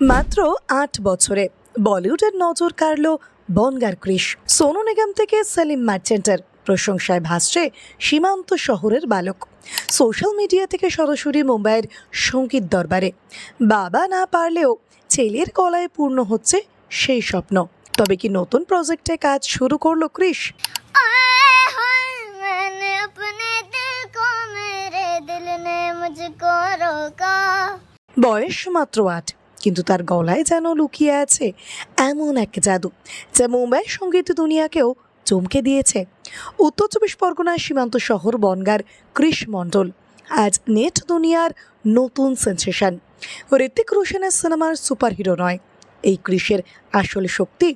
মাত্র আট বছরে বলিউডের নজর কাড়ল বনগার ক্রিশ সোনু নিগম থেকে সেলিম মার্চেন্টের প্রশংসায় ভাসছে সীমান্ত শহরের বালক। সোশ্যাল মিডিয়া থেকে সরাসরি মুম্বাইয়ের সংগীত দরবারে। বাবা না পারলেও ছেলের কলায় পূর্ণ হচ্ছে সেই স্বপ্ন। তবে কি নতুন প্রজেক্টে কাজ শুরু করল ক্রিস বয়স মাত্র আট। কিন্তু তার গলায় যেন লুকিয়ে আছে এমন এক জাদু, যা মুম্বাই সংগীত দুনিয়াকেও চমকে দিয়েছে। উত্তর চব্বিশ পরগনার সীমান্ত শহর বনগার কৃষ মণ্ডল আজ নেট দুনিয়ার নতুন সেন্সেশন ঋতিক রোশনের সিনেমার সুপারহিরো নয়, এই কৃষের আসল শক্তি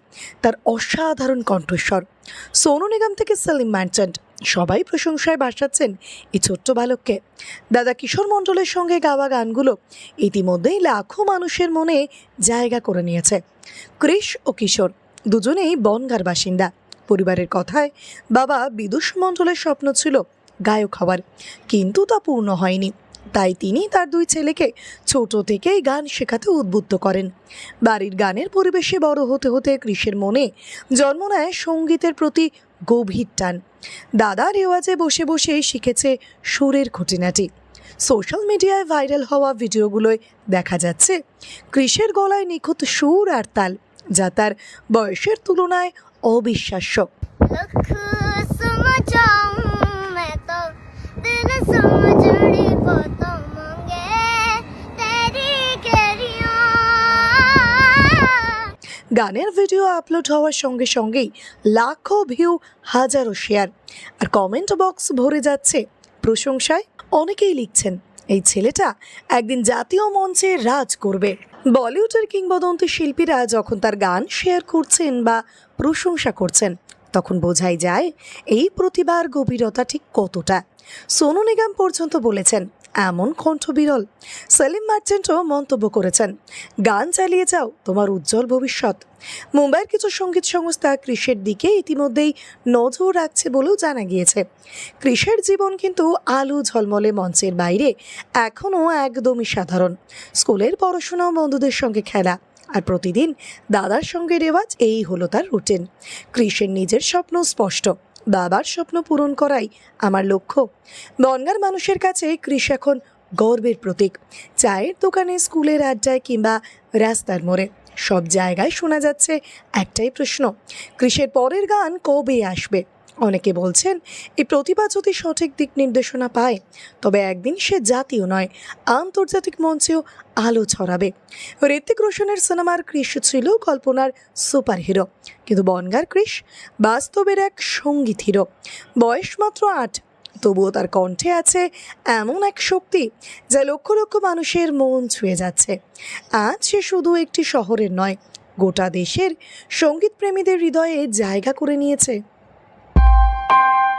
তার অসাধারণ কণ্ঠস্বর। সোনু নিগম থেকে সেলিম ম্যানচেন্ট সবাই প্রশংসায় বাসাচ্ছেন এই ছোট্ট বালককে। দাদা কিশোর মণ্ডলের সঙ্গে গাওয়া গানগুলো ইতিমধ্যেই লাখো মানুষের মনে জায়গা করে নিয়েছে। কৃষ ও কিশোর দুজনেই বনগার বাসিন্দা। পরিবারের কথায় বাবা বিদুষ মণ্ডলের স্বপ্ন ছিল গায়ক হওয়ার, কিন্তু তা পূর্ণ হয়নি। তাই তিনি তার দুই ছেলেকে ছোট থেকেই গান শেখাতে উদ্বুদ্ধ করেন। বাড়ির গানের পরিবেশে বড় হতে হতে কৃষের মনে জন্ম নেয় সঙ্গীতের প্রতি গভীর টান। দাদা রেওয়াজে বসে বসেই শিখেছে সুরের খুঁটিনাটি। সোশ্যাল মিডিয়ায় ভাইরাল হওয়া ভিডিওগুলোয় দেখা যাচ্ছে, কৃষের গলায় নিখুঁত সুর আর তাল, যা তার বয়সের তুলনায় অবিশ্বাস্য। গানের ভিডিও আপলোড হওয়ার সঙ্গে সঙ্গেই লাখো ভিউ হাজারো শেয়ার আর কমেন্ট বক্স ভরে যাচ্ছে প্রশংসায় অনেকেই লিখছেন, এই ছেলেটা একদিন জাতীয় মঞ্চে রাজ করবে। বলিউডের কিংবদন্তি শিল্পীরা যখন তার গান শেয়ার করছেন বা প্রশংসা করছেন, তখন বোঝাই যায় এই প্রতিভার গভীরতা ঠিক কতটা। সোনু নিগম পর্যন্ত বলেছেন এমন কণ্ঠ বিরল। সেলিম মার্চেন্টও মন্তব্য করেছেন, গান চালিয়ে যাও, তোমার উজ্জ্বল ভবিষ্যৎ। মুম্বাইয়ের কিছু সংগীত সংস্থা কৃষের দিকে ইতিমধ্যেই নজর রাখছে বলেও জানা গিয়েছে। কৃষের জীবন কিন্তু আলো ঝলমলে মঞ্চের বাইরে এখনও একদমই সাধারণ। স্কুলের পড়াশোনা ও বন্ধুদের সঙ্গে খেলা, আর প্রতিদিন দাদার সঙ্গে রেওয়াজ, এই হলো তার রুটিন কৃষের নিজের স্বপ্ন স্পষ্ট। বাবার স্বপ্ন পূরণ করাই আমার লক্ষ্য। বনগার মানুষের কাছে কৃষি এখন গর্বের প্রতীক। চায়ের দোকানে, স্কুলের আড্ডায় কিংবা রাস্তার মোড়ে। সব জায়গায় শোনা যাচ্ছে একটাই প্রশ্ন, কৃষের পরের গান কবে আসবে? অনেকে বলছেন, এই প্রতিভা যদি সঠিক দিক নির্দেশনা পায়, তবে একদিন সে জাতীয় নয়, আন্তর্জাতিক মঞ্চেও আলো ছড়াবে। ঋতিক রোশনের সিনেমার কৃষ ছিল কল্পনার সুপারহিরো, কিন্তু বনগার কৃষ বাস্তবের এক সংগীত হিরো বয়স মাত্র আট, তবুও তার কণ্ঠে আছে এমন এক শক্তি যা লক্ষ লক্ষ মানুষের মন ছুঁয়ে যাচ্ছে। আজ সে শুধু একটি শহরের নয়, গোটা দেশের সংগীত প্রেমীদের হৃদয়ে জায়গা করে নিয়েছে। you